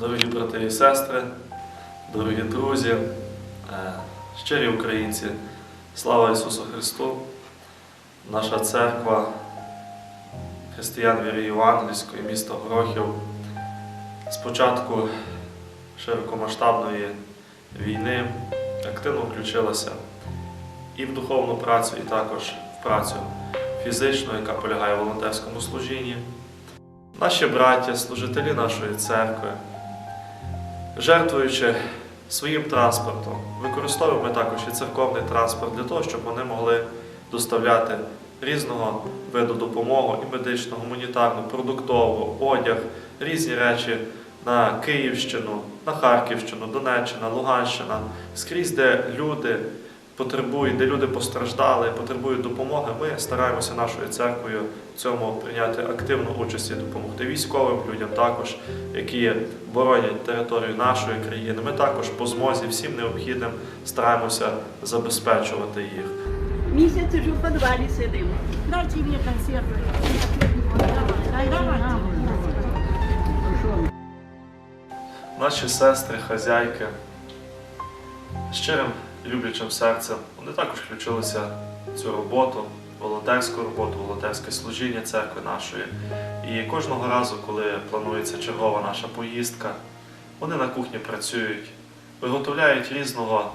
Дорогі брати і сестри, дорогі друзі, е, щирі українці, слава Ісусу Христу! Наша церква християн віри Євангельської міста Горохів з початку широкомасштабної війни активно включилася і в духовну працю, і також в працю фізичну, яка полягає в волонтерському служінні. Наші браття, служителі нашої церкви, жертвуючи своїм транспортом, використовуємо також і церковний транспорт для того, щоб вони могли доставляти різного виду допомогу, і медичну, гуманітарну, продуктову, одяг, різні речі на Київщину, на Харківщину, Донеччина, Луганщина, скрізь, де люди потребують, де люди постраждали, потребують допомоги, ми стараємося нашою церквою в цьому прийняти активну участь і допомогти військовим людям, також які боронять територію нашої країни. Ми також по змозі всім необхідним стараємося забезпечувати їх. Місяць уже в підвалі сидимо. Дайте мне консервы. Давайте. Наші сестри, хазяйки, щирим люблячим серцем, вони також включилися в цю роботу, волонтерську роботу, волонтерське служіння церкви нашої. І кожного разу, коли планується чергова наша поїздка, вони на кухні працюють, виготовляють різного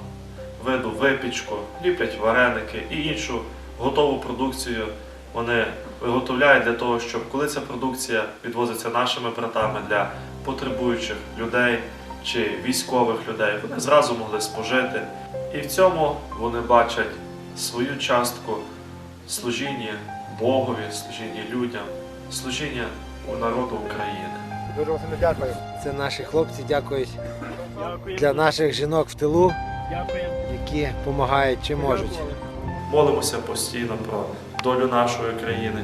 виду випічку, ліплять вареники і іншу готову продукцію. Вони виготовляють для того, щоб коли ця продукція відвозиться нашими братами для потребуючих людей чи військових людей, вони зразу могли спожити. І в цьому вони бачать свою частку служіння Богові, служіння людям, служіння у народу України. Дуже вам дякую. Це наші хлопці дякують для наших жінок в тилу, які допомагають чи можуть. Молимося постійно про долю нашої країни.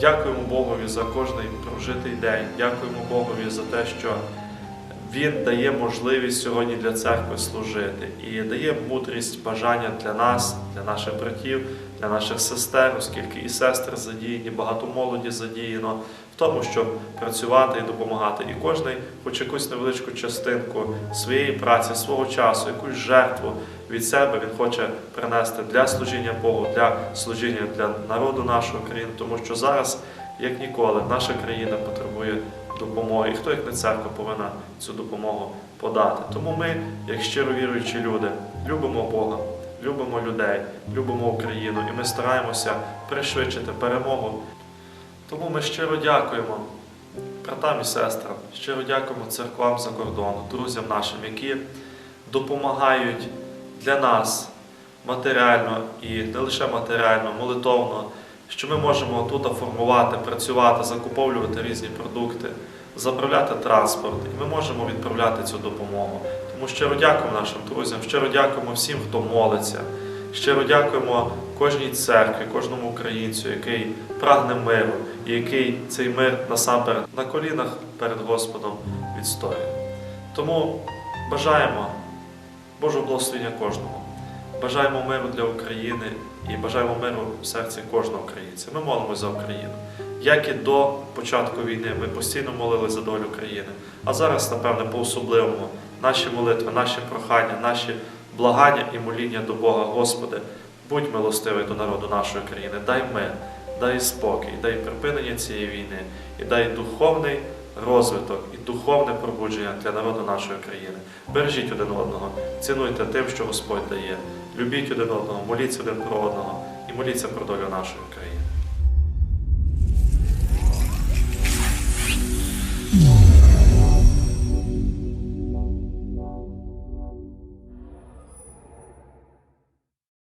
Дякуємо Богові за кожний прожитий день. Дякуємо Богові за те, що Він дає можливість сьогодні для церкви служити і дає мудрість, бажання для нас, для наших братів, для наших сестер, оскільки і сестри задіяні, багато молоді задіяно в тому, щоб працювати і допомагати. І кожний, хоч якусь невеличку частинку своєї праці, свого часу, якусь жертву від себе він хоче принести для служіння Богу, для служіння для народу нашої країни, тому що зараз, як ніколи, наша країна потребує допомоги. І хто, як не церква, повинна цю допомогу подати. Тому ми, як щиро віруючі люди, любимо Бога, любимо людей, любимо Україну, і ми стараємося пришвидшити перемогу. Тому ми щиро дякуємо братам і сестрам, щиро дякуємо церквам за кордону, друзям нашим, які допомагають для нас матеріально і не лише матеріально, молитовно, що ми можемо тут формувати, працювати, закуповлювати різні продукти, заправляти транспорт, і ми можемо відправляти цю допомогу. Тому щиро дякуємо нашим друзям, щиро дякуємо всім, хто молиться. Щиро дякуємо кожній церкві, кожному українцю, який прагне миру, і який цей мир насамперед на колінах перед Господом відстоює. Тому бажаємо Божого благословення кожному. Бажаємо миру для України і бажаємо миру в серці кожного українця. Ми молимося за Україну. Як і до початку війни, ми постійно молили за долю країни. А зараз, напевне, по-особливому наші молитви, наші прохання, наші благання і моління до Бога, Господи, будь милостивий до народу нашої країни, дай мир, дай спокій, дай припинення цієї війни і дай духовний розвиток і духовне пробудження для народу нашої країни. Бережіть один одного, цінуйте тим, що Господь дає. Любіть один одного, моліться один про одного і моліться про долю нашої країни.